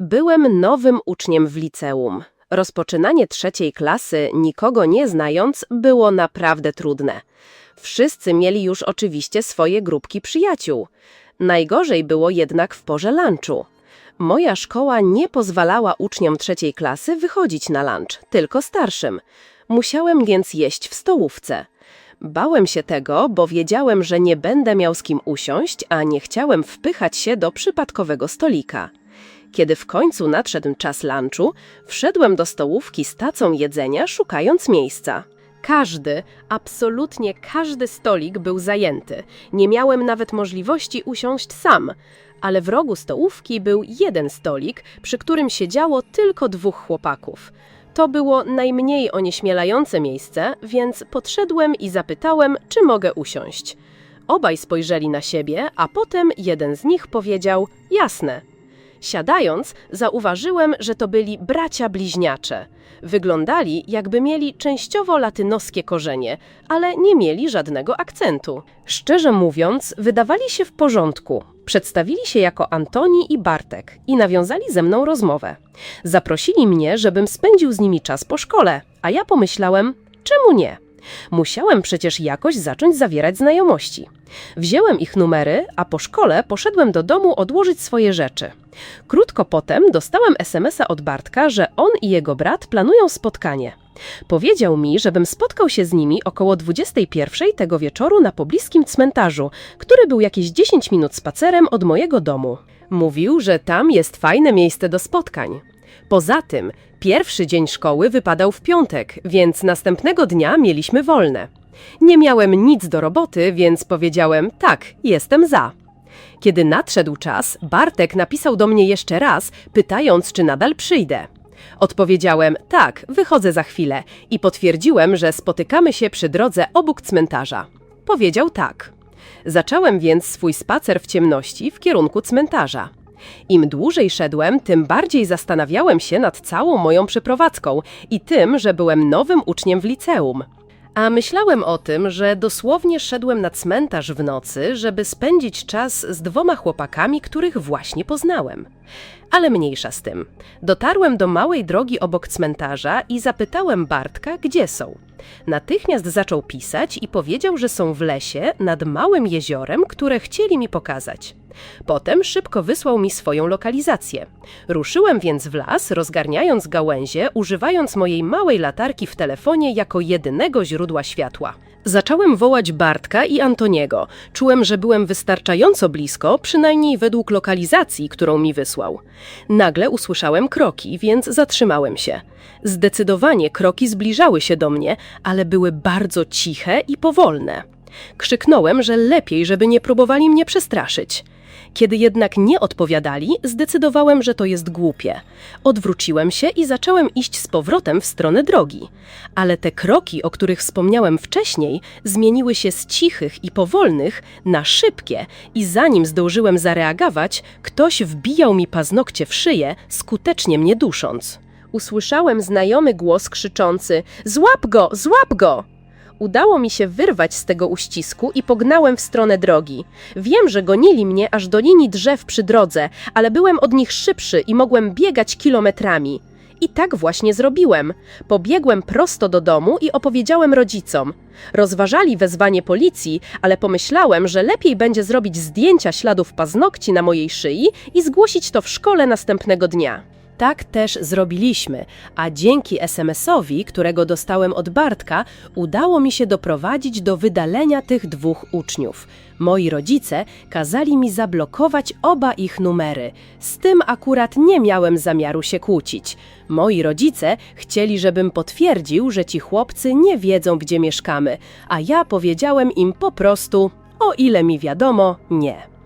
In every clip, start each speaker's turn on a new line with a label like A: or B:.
A: Byłem nowym uczniem w liceum. Rozpoczynanie trzeciej klasy, nikogo nie znając, było naprawdę trudne. Wszyscy mieli już oczywiście swoje grupki przyjaciół. Najgorzej było jednak w porze lunchu. Moja szkoła nie pozwalała uczniom trzeciej klasy wychodzić na lunch, tylko starszym. Musiałem więc jeść w stołówce. Bałem się tego, bo wiedziałem, że nie będę miał z kim usiąść, a nie chciałem wpychać się do przypadkowego stolika. Kiedy w końcu nadszedł czas lunchu, wszedłem do stołówki z tacą jedzenia, szukając miejsca. Każdy, absolutnie każdy stolik był zajęty. Nie miałem nawet możliwości usiąść sam, ale w rogu stołówki był jeden stolik, przy którym siedziało tylko dwóch chłopaków. To było najmniej onieśmielające miejsce, więc podszedłem i zapytałem, czy mogę usiąść. Obaj spojrzeli na siebie, a potem jeden z nich powiedział: Jasne. Siadając, zauważyłem, że to byli bracia bliźniacze. Wyglądali, jakby mieli częściowo latynoskie korzenie, ale nie mieli żadnego akcentu. Szczerze mówiąc, wydawali się w porządku. Przedstawili się jako Antoni i Bartek i nawiązali ze mną rozmowę. Zaprosili mnie, żebym spędził z nimi czas po szkole, a ja pomyślałem, czemu nie? Musiałem przecież jakoś zacząć zawierać znajomości. Wziąłem ich numery, a po szkole poszedłem do domu odłożyć swoje rzeczy. Krótko potem dostałem SMS-a od Bartka, że on i jego brat planują spotkanie. Powiedział mi, żebym spotkał się z nimi około 21 tego wieczoru na pobliskim cmentarzu, który był jakieś 10 minut spacerem od mojego domu. Mówił, że tam jest fajne miejsce do spotkań. Poza tym, pierwszy dzień szkoły wypadał w piątek, więc następnego dnia mieliśmy wolne. Nie miałem nic do roboty, więc powiedziałem tak, jestem za. Kiedy nadszedł czas, Bartek napisał do mnie jeszcze raz, pytając, czy nadal przyjdę. Odpowiedziałem tak, wychodzę za chwilę i potwierdziłem, że spotykamy się przy drodze obok cmentarza. Powiedział tak. Zacząłem więc swój spacer w ciemności w kierunku cmentarza. Im dłużej szedłem, tym bardziej zastanawiałem się nad całą moją przeprowadzką i tym, że byłem nowym uczniem w liceum. A myślałem o tym, że dosłownie szedłem na cmentarz w nocy, żeby spędzić czas z dwoma chłopakami, których właśnie poznałem. Ale mniejsza z tym. Dotarłem do małej drogi obok cmentarza i zapytałem Bartka, gdzie są. Natychmiast zaczął pisać i powiedział, że są w lesie nad małym jeziorem, które chcieli mi pokazać. Potem szybko wysłał mi swoją lokalizację. Ruszyłem więc w las, rozgarniając gałęzie, używając mojej małej latarki w telefonie jako jedynego źródła światła. Zacząłem wołać Bartka i Antoniego. Czułem, że byłem wystarczająco blisko, przynajmniej według lokalizacji, którą mi wysłał. Nagle usłyszałem kroki, więc zatrzymałem się. Zdecydowanie kroki zbliżały się do mnie, ale były bardzo ciche i powolne. Krzyknąłem, że lepiej, żeby nie próbowali mnie przestraszyć. Kiedy jednak nie odpowiadali, zdecydowałem, że to jest głupie. Odwróciłem się i zacząłem iść z powrotem w stronę drogi. Ale te kroki, o których wspomniałem wcześniej, zmieniły się z cichych i powolnych na szybkie i zanim zdążyłem zareagować, ktoś wbijał mi paznokcie w szyję, skutecznie mnie dusząc. Usłyszałem znajomy głos krzyczący: Złap go, złap go! Udało mi się wyrwać z tego uścisku i pognałem w stronę drogi. Wiem, że gonili mnie aż do linii drzew przy drodze, ale byłem od nich szybszy i mogłem biegać kilometrami. I tak właśnie zrobiłem. Pobiegłem prosto do domu i opowiedziałem rodzicom. Rozważali wezwanie policji, ale pomyślałem, że lepiej będzie zrobić zdjęcia śladów paznokci na mojej szyi i zgłosić to w szkole następnego dnia. Tak też zrobiliśmy, a dzięki SMS-owi, którego dostałem od Bartka, udało mi się doprowadzić do wydalenia tych dwóch uczniów. Moi rodzice kazali mi zablokować oba ich numery. Z tym akurat nie miałem zamiaru się kłócić. Moi rodzice chcieli, żebym potwierdził, że ci chłopcy nie wiedzą, gdzie mieszkamy, a ja powiedziałem im po prostu, o ile mi wiadomo, nie.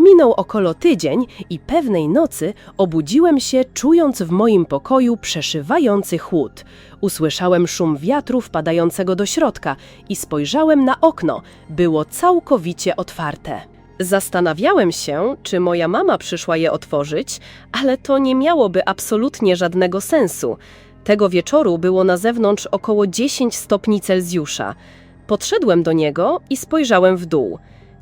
A: Minął około tydzień i pewnej nocy obudziłem się, czując w moim pokoju przeszywający chłód. Usłyszałem szum wiatru wpadającego do środka i spojrzałem na okno. Było całkowicie otwarte. Zastanawiałem się, czy moja mama przyszła je otworzyć, ale to nie miałoby absolutnie żadnego sensu. Tego wieczoru było na zewnątrz około 10 stopni Celsjusza. Podszedłem do niego i spojrzałem w dół.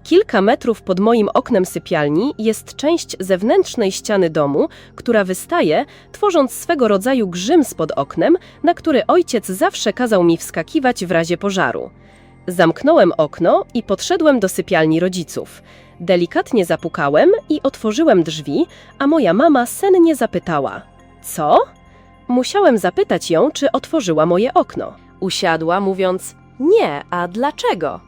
A: Kilka metrów pod moim oknem sypialni jest część zewnętrznej ściany domu, która wystaje, tworząc swego rodzaju grzym spod oknem, na który ojciec zawsze kazał mi wskakiwać w razie pożaru. Zamknąłem okno i podszedłem do sypialni rodziców. Delikatnie zapukałem i otworzyłem drzwi, a moja mama sennie zapytała: Co? Musiałem zapytać ją, czy otworzyła moje okno. Usiadła, mówiąc: Nie, a dlaczego?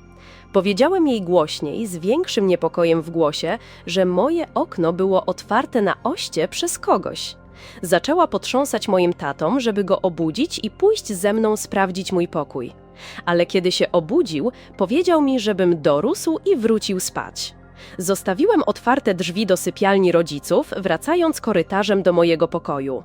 A: Powiedziałem jej głośniej, z większym niepokojem w głosie, że moje okno było otwarte na oście przez kogoś. Zaczęła potrząsać moim tatą, żeby go obudzić i pójść ze mną sprawdzić mój pokój. Ale kiedy się obudził, powiedział mi, żebym dorósł i wrócił spać. Zostawiłem otwarte drzwi do sypialni rodziców, wracając korytarzem do mojego pokoju.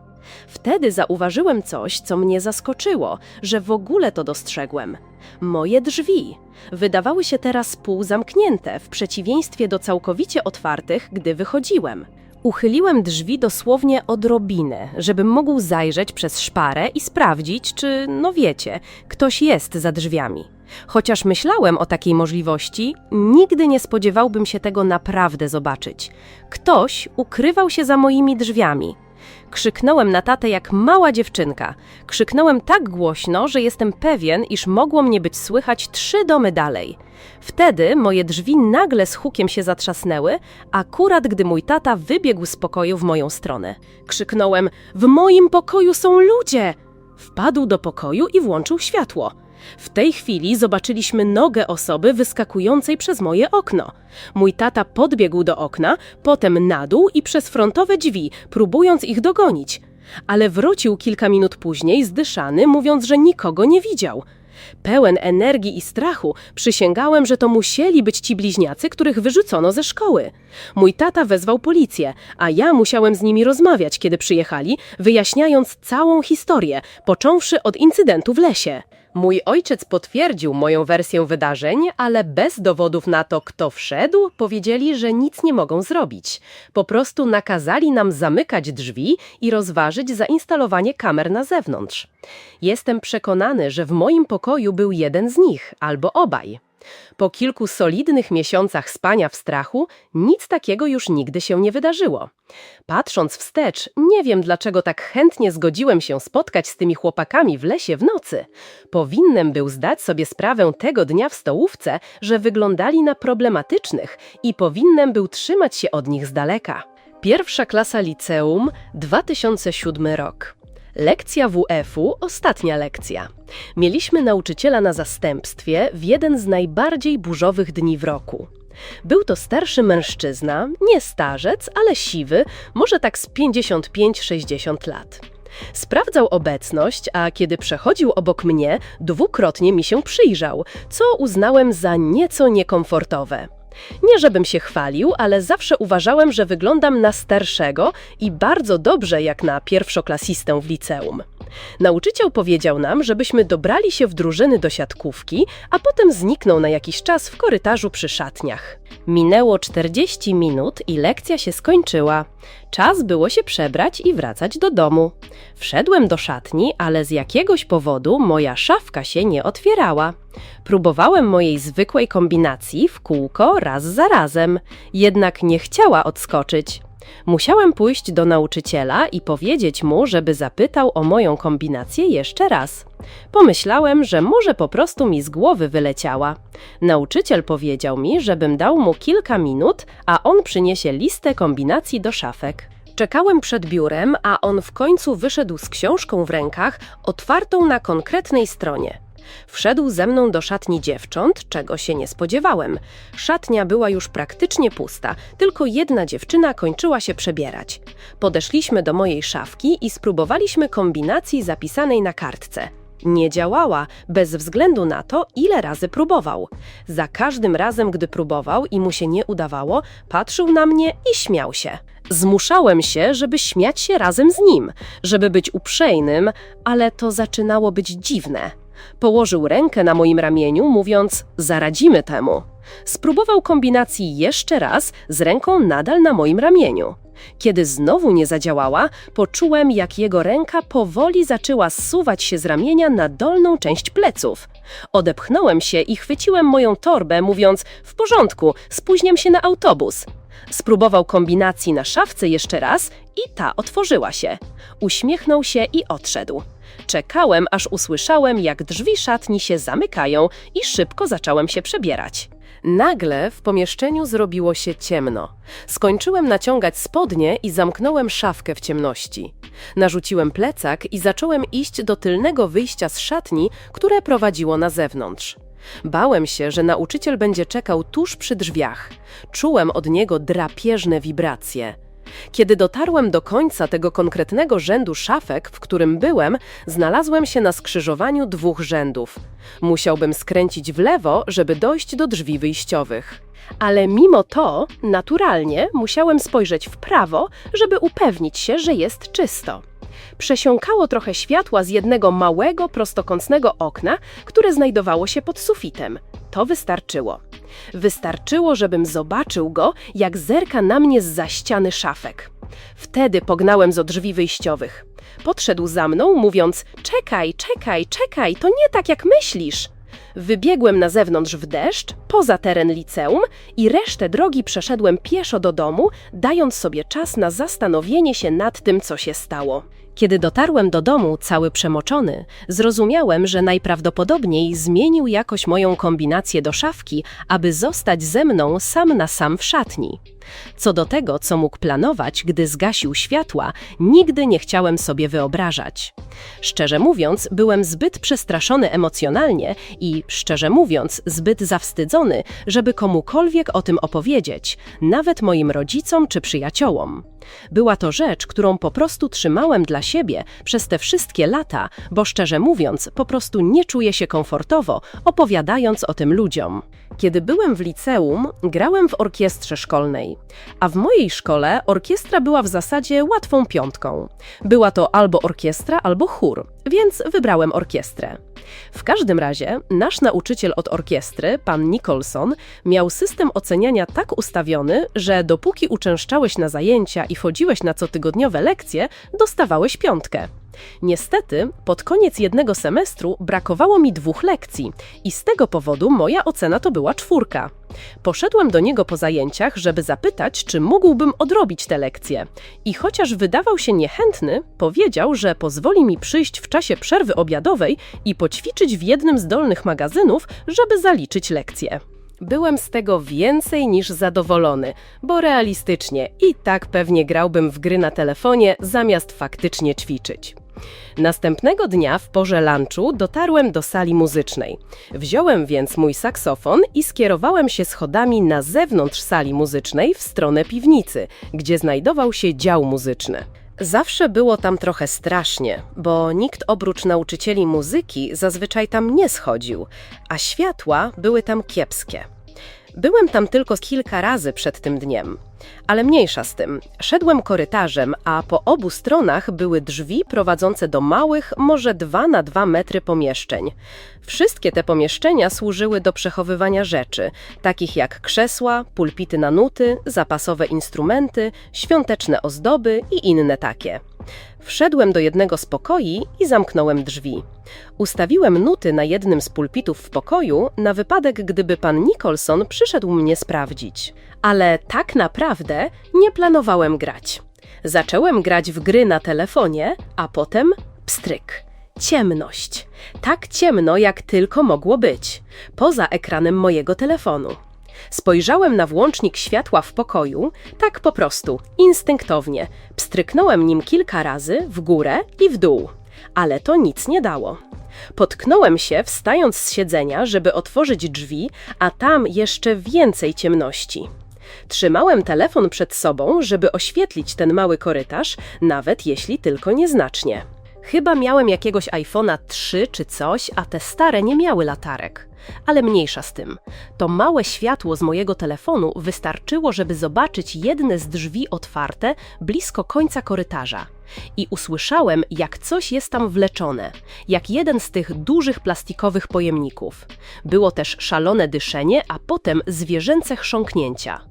A: Wtedy zauważyłem coś, co mnie zaskoczyło, że w ogóle to dostrzegłem. Moje drzwi wydawały się teraz półzamknięte, w przeciwieństwie do całkowicie otwartych, gdy wychodziłem. Uchyliłem drzwi dosłownie odrobinę, żebym mógł zajrzeć przez szparę i sprawdzić, czy, no wiecie, ktoś jest za drzwiami. Chociaż myślałem o takiej możliwości, nigdy nie spodziewałbym się tego naprawdę zobaczyć. Ktoś ukrywał się za moimi drzwiami. Krzyknąłem na tatę jak mała dziewczynka. Krzyknąłem tak głośno, że jestem pewien, iż mogło mnie być słychać trzy domy dalej. Wtedy moje drzwi nagle z hukiem się zatrzasnęły, akurat gdy mój tata wybiegł z pokoju w moją stronę. Krzyknąłem: W moim pokoju są ludzie! Wpadł do pokoju i włączył światło. W tej chwili zobaczyliśmy nogę osoby wyskakującej przez moje okno. Mój tata podbiegł do okna, potem na dół i przez frontowe drzwi, próbując ich dogonić. Ale wrócił kilka minut później zdyszany, mówiąc, że nikogo nie widział. Pełen energii i strachu przysięgałem, że to musieli być ci bliźniacy, których wyrzucono ze szkoły. Mój tata wezwał policję, a ja musiałem z nimi rozmawiać, kiedy przyjechali, wyjaśniając całą historię, począwszy od incydentu w lesie. Mój ojciec potwierdził moją wersję wydarzeń, ale bez dowodów na to, kto wszedł, powiedzieli, że nic nie mogą zrobić. Po prostu nakazali nam zamykać drzwi i rozważyć zainstalowanie kamer na zewnątrz. Jestem przekonany, że w moim pokoju był jeden z nich, albo obaj. Po kilku solidnych miesiącach spania w strachu, nic takiego już nigdy się nie wydarzyło. Patrząc wstecz, nie wiem dlaczego tak chętnie zgodziłem się spotkać z tymi chłopakami w lesie w nocy. Powinnem był zdać sobie sprawę tego dnia w stołówce, że wyglądali na problematycznych i powinnem był trzymać się od nich z daleka. Pierwsza klasa liceum, 2007 rok. Lekcja WF-u, ostatnia lekcja. Mieliśmy nauczyciela na zastępstwie w jeden z najbardziej burzowych dni w roku. Był to starszy mężczyzna, nie starzec, ale siwy, może tak z 55-60 lat. Sprawdzał obecność, a kiedy przechodził obok mnie, dwukrotnie mi się przyjrzał, co uznałem za nieco niekomfortowe. Nie żebym się chwalił, ale zawsze uważałem, że wyglądam na starszego i bardzo dobrze jak na pierwszoklasistę w liceum. Nauczyciel powiedział nam, żebyśmy dobrali się w drużyny do siatkówki, a potem zniknął na jakiś czas w korytarzu przy szatniach. Minęło 40 minut i lekcja się skończyła. Czas było się przebrać i wracać do domu. Wszedłem do szatni, ale z jakiegoś powodu moja szafka się nie otwierała. Próbowałem mojej zwykłej kombinacji w kółko raz za razem, jednak nie chciała odskoczyć. Musiałem pójść do nauczyciela i powiedzieć mu, żeby zapytał o moją kombinację jeszcze raz. Pomyślałem, że może po prostu mi z głowy wyleciała. Nauczyciel powiedział mi, żebym dał mu kilka minut, a on przyniesie listę kombinacji do szafek. Czekałem przed biurem, a on w końcu wyszedł z książką w rękach, otwartą na konkretnej stronie. Wszedł ze mną do szatni dziewcząt, czego się nie spodziewałem. Szatnia była już praktycznie pusta, tylko jedna dziewczyna kończyła się przebierać. Podeszliśmy do mojej szafki i spróbowaliśmy kombinacji zapisanej na kartce. Nie działała, bez względu na to, ile razy próbował. Za każdym razem, gdy próbował i mu się nie udawało, patrzył na mnie i śmiał się. Zmuszałem się, żeby śmiać się razem z nim, żeby być uprzejmym, ale to zaczynało być dziwne. Położył rękę na moim ramieniu, mówiąc: Zaradzimy temu. Spróbował kombinacji jeszcze raz, z ręką nadal na moim ramieniu. Kiedy znowu nie zadziałała, poczułem, jak jego ręka powoli zaczęła zsuwać się z ramienia na dolną część pleców. Odepchnąłem się i chwyciłem moją torbę, mówiąc: W porządku, spóźniam się na autobus. Spróbował kombinacji na szafce jeszcze raz i ta otworzyła się. Uśmiechnął się i odszedł. Czekałem, aż usłyszałem, jak drzwi szatni się zamykają i szybko zacząłem się przebierać. Nagle w pomieszczeniu zrobiło się ciemno. Skończyłem naciągać spodnie i zamknąłem szafkę w ciemności. Narzuciłem plecak i zacząłem iść do tylnego wyjścia z szatni, które prowadziło na zewnątrz. Bałem się, że nauczyciel będzie czekał tuż przy drzwiach. Czułem od niego drapieżne wibracje. Kiedy dotarłem do końca tego konkretnego rzędu szafek, w którym byłem, znalazłem się na skrzyżowaniu dwóch rzędów. Musiałbym skręcić w lewo, żeby dojść do drzwi wyjściowych. Ale mimo to, naturalnie, musiałem spojrzeć w prawo, żeby upewnić się, że jest czysto. Przesiąkało trochę światła z jednego małego, prostokątnego okna, które znajdowało się pod sufitem. To wystarczyło. Wystarczyło, żebym zobaczył go, jak zerka na mnie z za ściany szafek. Wtedy pognałem do drzwi wyjściowych. Podszedł za mną, mówiąc: Czekaj, czekaj, czekaj, to nie tak jak myślisz. Wybiegłem na zewnątrz w deszcz, poza teren liceum i resztę drogi przeszedłem pieszo do domu, dając sobie czas na zastanowienie się nad tym, co się stało. Kiedy dotarłem do domu cały przemoczony, zrozumiałem, że najprawdopodobniej zmienił jakoś moją kombinację do szafki, aby zostać ze mną sam na sam w szatni. Co do tego, co mógł planować, gdy zgasił światła, nigdy nie chciałem sobie wyobrażać. Szczerze mówiąc, byłem zbyt przestraszony emocjonalnie i, szczerze mówiąc, zbyt zawstydzony, żeby komukolwiek o tym opowiedzieć, nawet moim rodzicom czy przyjaciołom. Była to rzecz, którą po prostu trzymałem dla siebie przez te wszystkie lata, bo szczerze mówiąc, po prostu nie czuję się komfortowo opowiadając o tym ludziom. Kiedy byłem w liceum, grałem w orkiestrze szkolnej, a w mojej szkole orkiestra była w zasadzie łatwą piątką. Była to albo orkiestra, albo chór, więc wybrałem orkiestrę. W każdym razie nasz nauczyciel od orkiestry, pan Nicholson, miał system oceniania tak ustawiony, że dopóki uczęszczałeś na zajęcia i chodziłeś na cotygodniowe lekcje, dostawałeś piątkę. Niestety, pod koniec jednego semestru brakowało mi dwóch lekcji i z tego powodu moja ocena to była czwórka. Poszedłem do niego po zajęciach, żeby zapytać, czy mógłbym odrobić te lekcje. I chociaż wydawał się niechętny, powiedział, że pozwoli mi przyjść w czasie przerwy obiadowej i poćwiczyć w jednym z dolnych magazynów, żeby zaliczyć lekcje. Byłem z tego więcej niż zadowolony, bo realistycznie i tak pewnie grałbym w gry na telefonie zamiast faktycznie ćwiczyć. Następnego dnia w porze lunchu dotarłem do sali muzycznej. Wziąłem więc mój saksofon i skierowałem się schodami na zewnątrz sali muzycznej w stronę piwnicy, gdzie znajdował się dział muzyczny. Zawsze było tam trochę strasznie, bo nikt oprócz nauczycieli muzyki zazwyczaj tam nie schodził, a światła były tam kiepskie. Byłem tam tylko kilka razy przed tym dniem. Ale mniejsza z tym. Szedłem korytarzem, a po obu stronach były drzwi prowadzące do małych, może 2 na 2 metry pomieszczeń. Wszystkie te pomieszczenia służyły do przechowywania rzeczy, takich jak krzesła, pulpity na nuty, zapasowe instrumenty, świąteczne ozdoby i inne takie. Wszedłem do jednego z pokoi i zamknąłem drzwi. Ustawiłem nuty na jednym z pulpitów w pokoju na wypadek, gdyby pan Nicholson przyszedł mnie sprawdzić. Ale tak naprawdę nie planowałem grać. Zacząłem grać w gry na telefonie, a potem pstryk. Ciemność. Tak ciemno, jak tylko mogło być. Poza ekranem mojego telefonu. Spojrzałem na włącznik światła w pokoju, tak po prostu, instynktownie. Pstryknąłem nim kilka razy w górę i w dół, ale to nic nie dało. Potknąłem się, wstając z siedzenia, żeby otworzyć drzwi, a tam jeszcze więcej ciemności. Trzymałem telefon przed sobą, żeby oświetlić ten mały korytarz, nawet jeśli tylko nieznacznie. Chyba miałem jakiegoś iPhone'a 3 czy coś, a te stare nie miały latarek. Ale mniejsza z tym. To małe światło z mojego telefonu wystarczyło, żeby zobaczyć jedne z drzwi otwarte blisko końca korytarza. I usłyszałem, jak coś jest tam wleczone, jak jeden z tych dużych plastikowych pojemników. Było też szalone dyszenie, a potem zwierzęce chrząknięcia.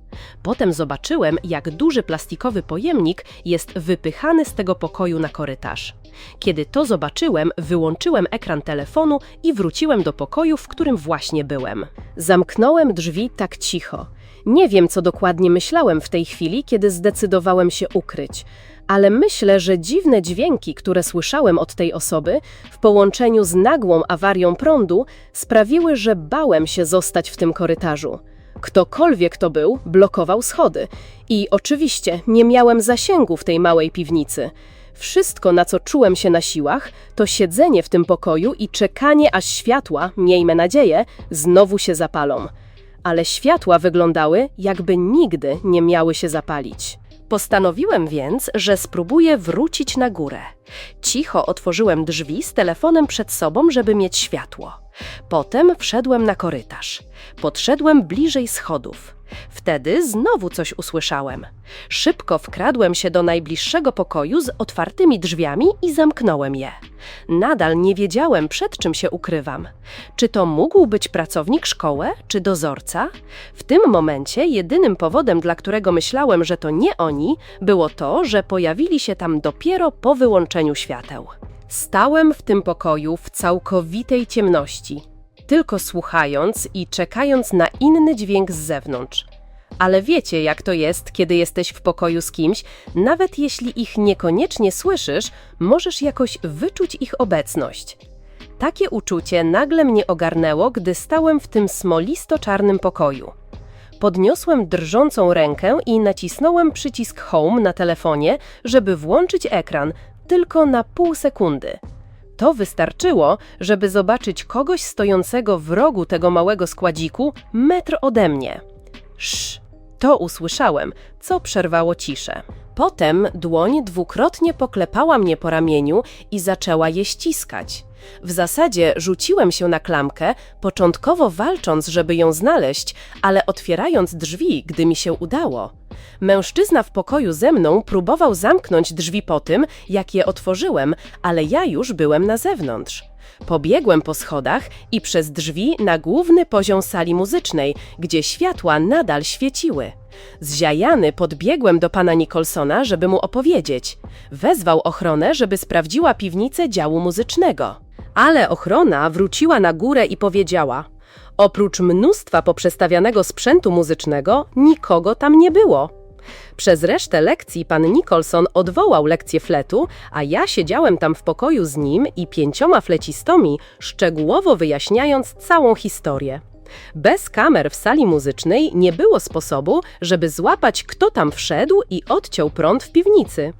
A: Potem zobaczyłem, jak duży plastikowy pojemnik jest wypychany z tego pokoju na korytarz. Kiedy to zobaczyłem, wyłączyłem ekran telefonu i wróciłem do pokoju, w którym właśnie byłem. Zamknąłem drzwi tak cicho. Nie wiem, co dokładnie myślałem w tej chwili, kiedy zdecydowałem się ukryć, ale myślę, że dziwne dźwięki, które słyszałem od tej osoby, w połączeniu z nagłą awarią prądu, sprawiły, że bałem się zostać w tym korytarzu. Ktokolwiek to był, blokował schody. I oczywiście nie miałem zasięgu w tej małej piwnicy. Wszystko, na co czułem się na siłach, to siedzenie w tym pokoju i czekanie, aż światła, miejmy nadzieję, znowu się zapalą. Ale światła wyglądały, jakby nigdy nie miały się zapalić. Postanowiłem więc, że spróbuję wrócić na górę. Cicho otworzyłem drzwi z telefonem przed sobą, żeby mieć światło. Potem wszedłem na korytarz. Podszedłem bliżej schodów. Wtedy znowu coś usłyszałem. Szybko wkradłem się do najbliższego pokoju z otwartymi drzwiami i zamknąłem je. Nadal nie wiedziałem, przed czym się ukrywam. Czy to mógł być pracownik szkoły, czy dozorca? W tym momencie jedynym powodem, dla którego myślałem, że to nie oni, było to, że pojawili się tam dopiero po wyłączeniu świateł. Stałem w tym pokoju w całkowitej ciemności, tylko słuchając i czekając na inny dźwięk z zewnątrz. Ale wiecie, jak to jest, kiedy jesteś w pokoju z kimś, nawet jeśli ich niekoniecznie słyszysz, możesz jakoś wyczuć ich obecność. Takie uczucie nagle mnie ogarnęło, gdy stałem w tym smolisto-czarnym pokoju. Podniosłem drżącą rękę i nacisnąłem przycisk Home na telefonie, żeby włączyć ekran, tylko na pół sekundy. To wystarczyło, żeby zobaczyć kogoś stojącego w rogu tego małego składziku, metr ode mnie. Sz, to usłyszałem, co przerwało ciszę. Potem dłoń dwukrotnie poklepała mnie po ramieniu i zaczęła je ściskać. W zasadzie rzuciłem się na klamkę, początkowo walcząc, żeby ją znaleźć, ale otwierając drzwi, gdy mi się udało. Mężczyzna w pokoju ze mną próbował zamknąć drzwi po tym, jak je otworzyłem, ale ja już byłem na zewnątrz. Pobiegłem po schodach i przez drzwi na główny poziom sali muzycznej, gdzie światła nadal świeciły. Zziajany podbiegłem do pana Nicholsona, żeby mu opowiedzieć. Wezwał ochronę, żeby sprawdziła piwnicę działu muzycznego. Ale ochrona wróciła na górę i powiedziała: Oprócz mnóstwa poprzestawianego sprzętu muzycznego, nikogo tam nie było. Przez resztę lekcji pan Nicholson odwołał lekcję fletu, a ja siedziałem tam w pokoju z nim i pięcioma flecistami, szczegółowo wyjaśniając całą historię. Bez kamer w sali muzycznej nie było sposobu, żeby złapać, kto tam wszedł i odciął prąd w piwnicy.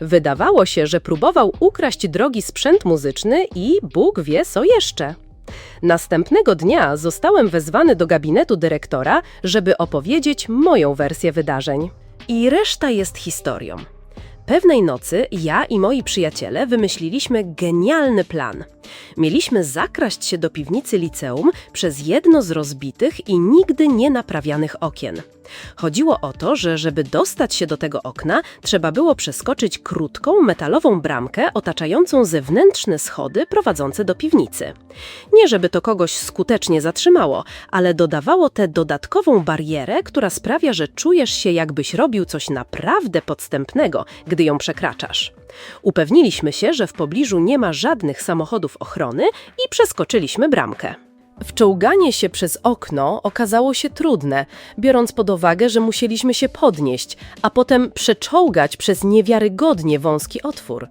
A: Wydawało się, że próbował ukraść drogi sprzęt muzyczny i Bóg wie co jeszcze. Następnego dnia zostałem wezwany do gabinetu dyrektora, żeby opowiedzieć moją wersję wydarzeń. I reszta jest historią. Pewnej nocy ja i moi przyjaciele wymyśliliśmy genialny plan. Mieliśmy zakraść się do piwnicy liceum przez jedno z rozbitych i nigdy nie naprawianych okien. Chodziło o to, że żeby dostać się do tego okna, trzeba było przeskoczyć krótką metalową bramkę otaczającą zewnętrzne schody prowadzące do piwnicy. Nie żeby to kogoś skutecznie zatrzymało, ale dodawało tę dodatkową barierę, która sprawia, że czujesz się jakbyś robił coś naprawdę podstępnego, gdy ją przekraczasz. Upewniliśmy się, że w pobliżu nie ma żadnych samochodów ochrony i przeskoczyliśmy bramkę. Wczołganie się przez okno okazało się trudne, biorąc pod uwagę, że musieliśmy się podnieść, a potem przeczołgać przez niewiarygodnie wąski otwór.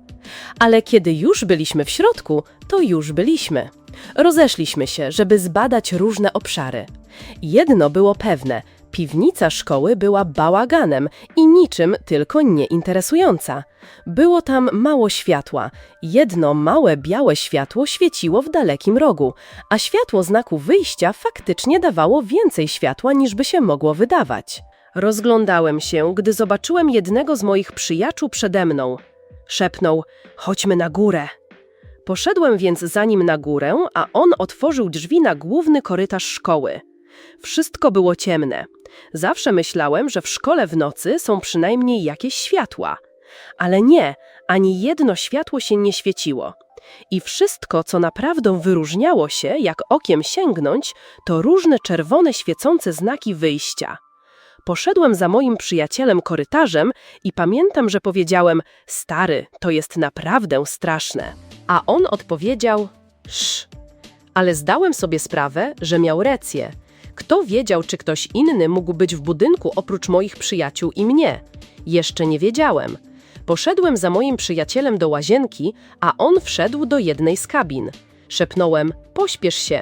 A: Ale kiedy już byliśmy w środku, to już byliśmy. Rozeszliśmy się, żeby zbadać różne obszary. Jedno było pewne: piwnica szkoły była bałaganem i niczym tylko nieinteresująca. Było tam mało światła. Jedno małe białe światło świeciło w dalekim rogu, a światło znaku wyjścia faktycznie dawało więcej światła niż by się mogło wydawać. Rozglądałem się, gdy zobaczyłem jednego z moich przyjaciół przede mną. Szepnął: Chodźmy na górę. Poszedłem więc za nim na górę, a on otworzył drzwi na główny korytarz szkoły. Wszystko było ciemne. Zawsze myślałem, że w szkole w nocy są przynajmniej jakieś światła. Ale nie, ani jedno światło się nie świeciło. I wszystko, co naprawdę wyróżniało się, jak okiem sięgnąć, to różne czerwone świecące znaki wyjścia. Poszedłem za moim przyjacielem korytarzem i pamiętam, że powiedziałem: Stary, to jest naprawdę straszne. A on odpowiedział: Sz. Ale zdałem sobie sprawę, że miał rację. Kto wiedział, czy ktoś inny mógł być w budynku oprócz moich przyjaciół i mnie? Jeszcze nie wiedziałem. Poszedłem za moim przyjacielem do łazienki, a on wszedł do jednej z kabin. Szepnąłem: Pośpiesz się.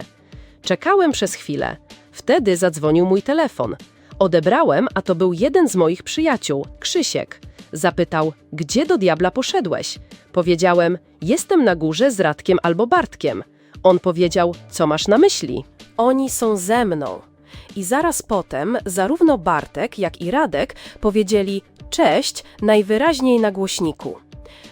A: Czekałem przez chwilę. Wtedy zadzwonił mój telefon. Odebrałem, a to był jeden z moich przyjaciół, Krzysiek. Zapytał: Gdzie do diabla poszedłeś? Powiedziałem: Jestem na górze z Radkiem albo Bartkiem. On powiedział: Co masz na myśli? Oni są ze mną. I zaraz potem zarówno Bartek, jak i Radek powiedzieli: Cześć, najwyraźniej na głośniku.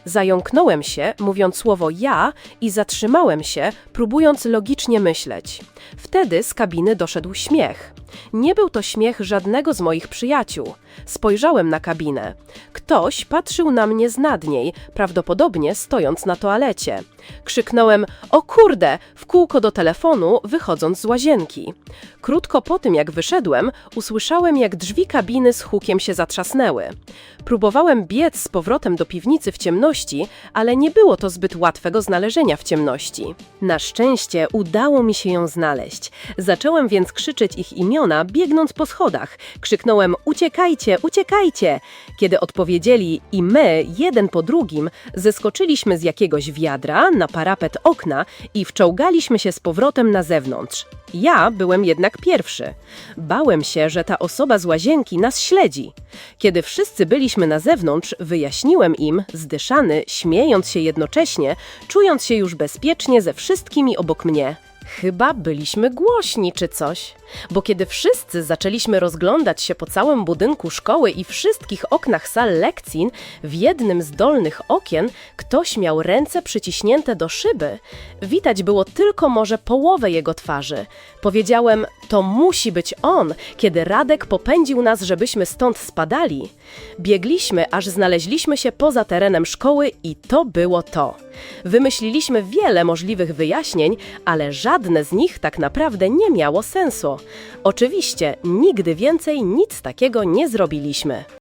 A: Zająknąłem się, mówiąc słowo ja, i zatrzymałem się, próbując logicznie myśleć. Wtedy z kabiny doszedł śmiech. Nie był to śmiech żadnego z moich przyjaciół. Spojrzałem na kabinę. Ktoś patrzył na mnie z nad niej, prawdopodobnie stojąc na toalecie. Krzyknąłem: O kurde! w kółko do telefonu, wychodząc z łazienki. Krótko po tym, jak wyszedłem, usłyszałem, jak drzwi kabiny z hukiem się zatrzasnęły. Próbowałem biec z powrotem do piwnicy w ciemności, ale nie było to zbyt łatwego znalezienia w ciemności. Na szczęście udało mi się ją znaleźć. Zacząłem więc krzyczeć ich imiona, biegnąc po schodach. Krzyknąłem: Uciekajcie, uciekajcie! Kiedy odpowiedzieli i my, jeden po drugim, zeskoczyliśmy z jakiegoś wiadra na parapet okna i wczołgaliśmy się z powrotem na zewnątrz. Ja byłem jednak pierwszy. Bałem się, że ta osoba z łazienki nas śledzi. Kiedy wszyscy byliśmy na zewnątrz, wyjaśniłem im, zdyszany, śmiejąc się jednocześnie, czując się już bezpiecznie ze wszystkimi obok mnie. Chyba byliśmy głośni czy coś, bo kiedy wszyscy zaczęliśmy rozglądać się po całym budynku szkoły i wszystkich oknach sal lekcji, w jednym z dolnych okien ktoś miał ręce przyciśnięte do szyby. Widać było tylko może połowę jego twarzy. Powiedziałem, to musi być on, kiedy Radek popędził nas, żebyśmy stąd spadali. Biegliśmy, aż znaleźliśmy się poza terenem szkoły i to było to. Wymyśliliśmy wiele możliwych wyjaśnień, ale żadne z nich tak naprawdę nie miało sensu. Oczywiście nigdy więcej nic takiego nie zrobiliśmy.